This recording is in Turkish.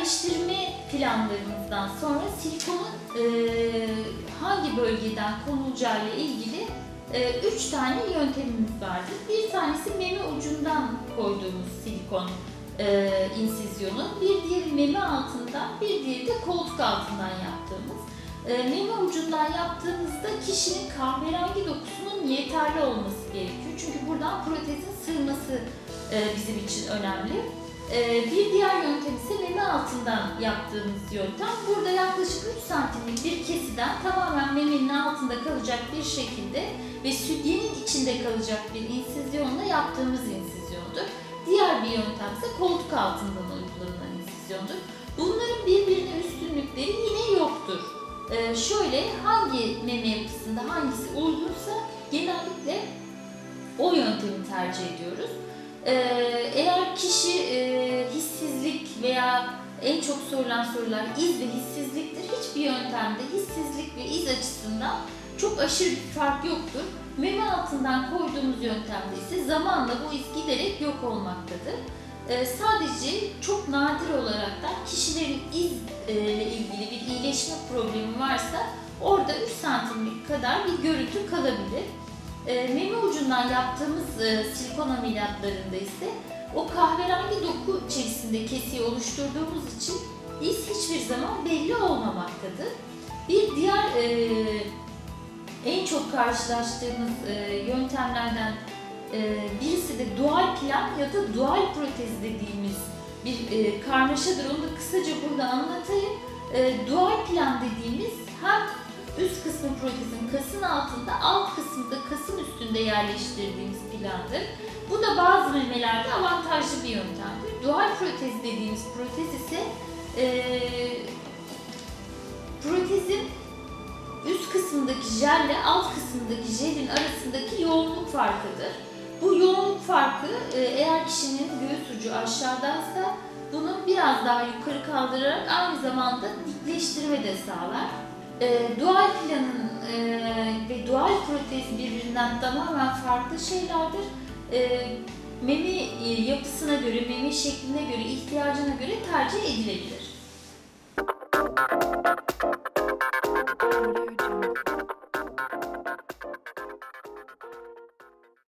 yerleştirme planlarımızdan sonra silikonun e, hangi bölgeden konulacağıyla ilgili e, üç tane yöntemimiz vardır. Bir tanesi meme ucundan koyduğumuz silikon e, insizyonun, bir diğeri meme altından, bir diğeri de koltuk altından yaptığımız. E, meme ucundan yaptığımızda kişinin kahverengi dokusunun yeterli olması gerekiyor. Çünkü buradan protezin sığması e, bizim için önemli. E, bir diğer yöntem ise altından yaptığımız yöntem. Burada yaklaşık 3 santimlik bir kesiden tamamen memenin altında kalacak bir şekilde ve sütyenin içinde kalacak bir insizyonla yaptığımız insizyondur. Diğer bir yöntem ise koltuk altından uygulanan insizyondur. Bunların birbirine üstünlükleri yine yoktur. Ee, şöyle hangi meme yapısında hangisi uygunsa genellikle o yöntemi tercih ediyoruz. Ee, eğer kişi e, hissizlik veya en çok sorulan sorular iz ve hissizliktir. Hiçbir yöntemde hissizlik ve iz açısından çok aşırı bir fark yoktur. Meme altından koyduğumuz yöntemde ise zamanla bu iz giderek yok olmaktadır. Ee, sadece çok nadir olarak da kişilerin iz e, ile ilgili bir iyileşme problemi varsa orada 3 santimlik kadar bir görüntü kalabilir. E, meme ucundan yaptığımız e, silikon ameliyatlarında ise o kahverengi doku içerisinde kesiyi oluşturduğumuz için iz hiçbir zaman belli olmamaktadır. Bir diğer e, en çok karşılaştığımız e, yöntemlerden birisi de dual plan ya da dual protez dediğimiz bir karmaşadır. Onu da kısaca burada anlatayım. Dual plan dediğimiz hem üst kısmı protezin kasın altında, alt kısmı üstünde yerleştirdiğimiz plandır. Bu da bazı memelerde avantajlı bir yöntemdir. Dual protez dediğimiz protez ise e, protezin üst kısmındaki jelle alt kısmındaki jelin arasındaki yoğunluk farkıdır. Bu yoğunluk farkı e, eğer kişinin göğüs ucu aşağıdaysa bunu biraz daha yukarı kaldırarak aynı zamanda dikleştirme de sağlar. E, dual planın ve dual protez birbirinden tamamen farklı şeylerdir. E, meme e, yapısına göre, meme şekline göre, ihtiyacına göre tercih edilebilir.